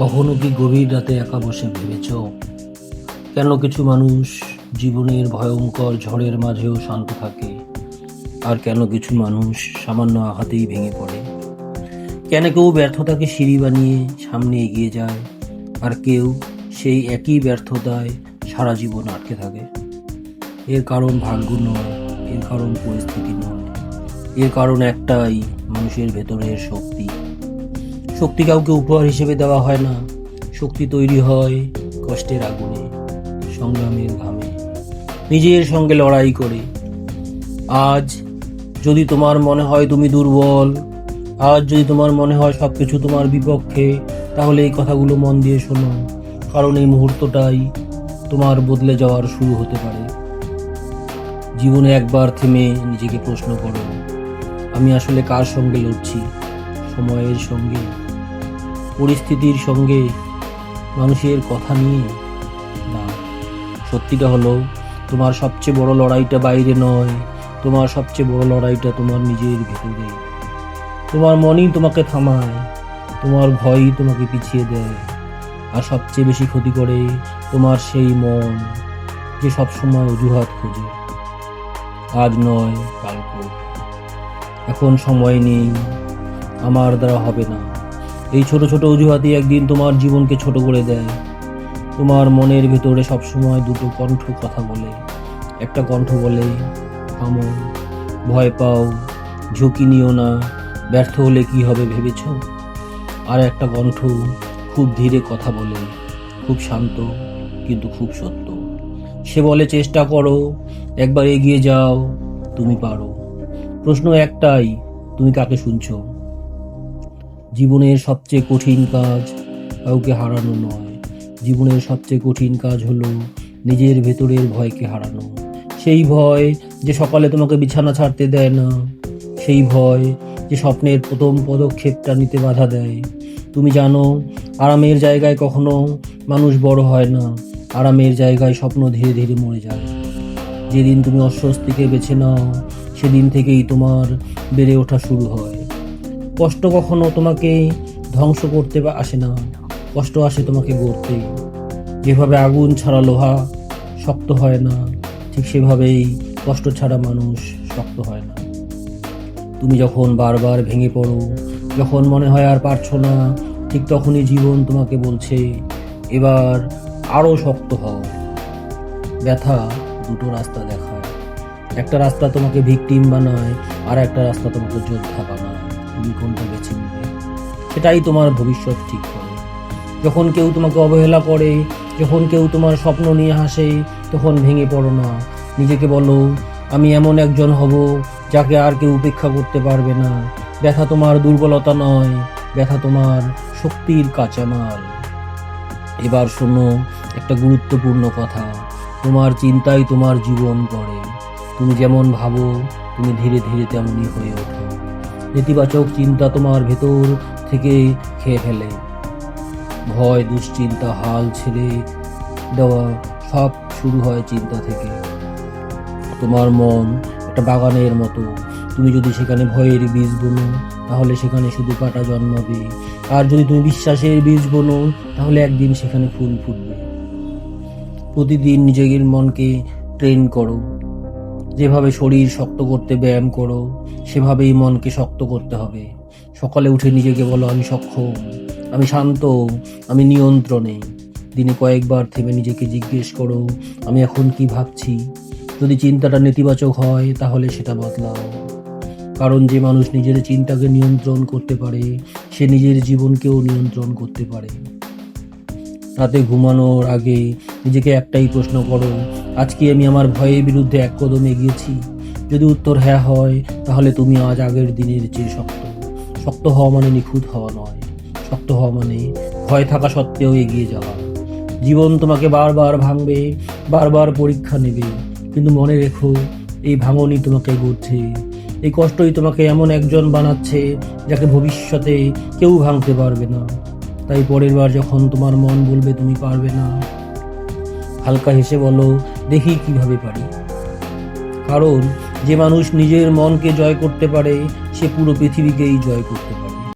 কখনো কি গভীর রাতে একা বসে ভেবেছ? কেন কিছু মানুষ জীবনের ভয়ঙ্কর ঝড়ের মাঝেও শান্ত থাকে, আর কেন কিছু মানুষ সামান্য আঘাতেই ভেঙে পড়ে? কেন কেউ ব্যর্থতাকে সিঁড়ি বানিয়ে সামনে এগিয়ে যায়, আর কেউ সেই একই ব্যর্থতায় সারা জীবন আটকে থাকে? এর কারণ ভাগ্য নয়, এর কারণ পরিস্থিতি নয়, এর কারণ একটাই, মানুষের ভেতরের শক্তি। শক্তি কাউকে উপহার হিসেবে দেওয়া হয় না। শক্তি তৈরি হয় কষ্টের আগুনে, সংগ্রামের ঘামে। নিজের সঙ্গে লড়াই করে। আজ যদি তোমার মনে হয় তুমি দুর্বল, আজ যদি তোমার মনে হয় সব কিছু তোমার বিপক্ষে, তাহলে এই কথাগুলো মন দিয়ে শোনো। কারণ এই মুহূর্তটাই তোমার বদলে যাওয়ার শুরু হতে পারে। জীবনে একবার থেমে নিজেকে প্রশ্ন করো, আমি আসলে কার সঙ্গে লড়ছি? সময়ের সঙ্গে? পরিস্থিতির সঙ্গে মানুষের কথা নিয়ে না। সত্যিটা হলো, তোমার সবচেয়ে বড় লড়াইটা বাইরে নয়, তোমার সবচেয়ে বড় লড়াইটা তোমার নিজের ভেতরে। তোমার মনই তোমাকে থামায়, তোমার ভয়ই তোমাকে পিছিয়ে দেয়। আর সবচেয়ে বেশি ক্ষতি করে তোমার সেই মন যে সবসময় অজুহাত খোঁজে। আজ নয় কাল এখন সময় নেই, আমার দ্বারা হবে না। এই ছোট ছোট অজুহাতই একদিন তোমার জীবনকে ছোট করে দেয়। তোমার মনের ভেতরে সবসময় দুটো কণ্ঠ কথা বলে। একটা কণ্ঠ বলে, থামো, ভয় পাও, ঝুঁকি নিও না, ব্যর্থ হলে কি হবে ভেবেছ? আর একটা কণ্ঠ খুব ধীরে কথা বলে, খুব শান্ত, কিন্তু খুব সত্য। সে বলে, চেষ্টা করো, একবার এগিয়ে যাও, তুমি পারো। প্রশ্ন একটাই, তুমি কাকে শুনছো? জীবনের সবচেয়ে কঠিন কাজ কাউকে হারানো নয়। জীবনের সবচেয়ে কঠিন কাজ হলো নিজের ভেতরের ভয়কে হারানো। সেই ভয় যে সকালে তোমাকে বিছানা ছাড়তে দেয় না। সেই ভয় যে স্বপ্নের প্রথম পদক্ষেপটা নিতে বাধা দেয়। তুমি জানো, আরামের জায়গায় কখনো মানুষ বড় হয় না। আরামের জায়গায় স্বপ্ন ধীরে ধীরে মরে যায়। যেদিন তুমি অস্বস্তিকে বেছে নাও, সেদিন থেকেই তোমার বেড়ে ওঠা শুরু হয়। কষ্ট কখনো তোমাকে ধ্বংস করতে বা আসে না। কষ্ট আসে তোমাকে গড়তে। যেভাবে আগুন ছাড়া লোহা শক্ত হয় না, ঠিক সেভাবেই কষ্ট ছাড়া মানুষ শক্ত হয় না। তুমি যখন বারবার ভেঙে পড়ো, যখন মনে হয় আর পারছ না, ঠিক তখনই জীবন তোমাকে বলছে, এবার আরও শক্ত হও। ব্যথা দুটো রাস্তা দেখায়। একটা রাস্তা তোমাকে ভিকটিম বানায়, আর একটা রাস্তা তোমাকে যোদ্ধা বানায়। তুমি কোনটা বেছে নেবে সেটাই তোমার ভবিষ্যৎ ঠিক করে। যখন কেউ তোমাকে অবহেলা করে, যখন কেউ তোমার স্বপ্ন নিয়ে হাসে, তখন ভেঙে পড়ো না। নিজেকে বলো, আমি এমন একজন হব যাকে আর কেউ উপেক্ষা করতে পারবে না। ব্যথা তোমার দুর্বলতা নয়, ব্যথা তোমার শক্তির কাঁচামাল। এবার শোনো, একটা গুরুত্বপূর্ণ কথা। তোমার চিন্তাই তোমার জীবন পড়ে তুমি যেমন ভাবো, তুমি ধীরে ধীরে তেমনই হয়ে ওঠো। নেতিবাচক চিন্তা তোমার ভেতর থেকে খেয়ে ফেলে। ভয়, দুশ্চিন্তা, হাল ছেড়ে দেওয়া সব শুরু হয় চিন্তা থেকে। তোমার মন একটা বাগানের মতো। তুমি যদি সেখানে ভয়ের বীজ বোনো, তাহলে সেখানে শুধু কাটা জন্মাবে। আর যদি তুমি বিশ্বাসের বীজ বোনো, তাহলে একদিন সেখানে ফুল ফুটবে। প্রতিদিন নিজের মনকে ট্রেন করো। যেভাবে শরীর শক্ত করতে ব্যায়াম করো, সেভাবেই মনকে শক্ত করতে হবে। সকালে উঠে নিজেকে বলো, আমি সক্ষম, আমি শান্ত, আমি নিয়ন্ত্রণে। দিনে কয়েকবার থেমে নিজেকে জিজ্ঞেস করো, আমি এখন কি ভাবছি? যদি চিন্তাটা নেতিবাচক হয়, তাহলে সেটা বদলাও। কারণ যে মানুষ নিজের চিন্তাকে নিয়ন্ত্রণ করতে পারে, সে নিজের জীবনকেও নিয়ন্ত্রণ করতে পারে। রাতে ঘুমানোর আগে নিজেকে একটাই প্রশ্ন করো আজকে আমি আমার ভয়ের বিরুদ্ধে এক কদম এগিয়েছি। যদি উত্তর হ্যাঁ হয়, তাহলে তুমি আজ আগের দিনের চেয়ে শক্ত। শক্ত হওয়া মানে নিখুঁত হওয়া নয়। শক্ত হওয়া মানে ভয় থাকা সত্ত্বেও এগিয়ে যাওয়া। জীবন তোমাকে বারবার ভাঙবে, বারবার পরীক্ষা নেবে। কিন্তু মনে রেখো, এই ভাঙনই তোমাকে গড়ছে। এই কষ্টই তোমাকে এমন একজন বানাচ্ছে, যাকে ভবিষ্যতে কেউ ভাঙতে পারবে না। তাই পরের বার যখন তোমার মন বলবে তুমি পারবে না, হালকা হেসে বলো দেখি কীভাবে পারি। কারণ যে মানুষ নিজের মনকে জয় করতে পারে, সে পুরো পৃথিবীকেই জয় করতে পারে।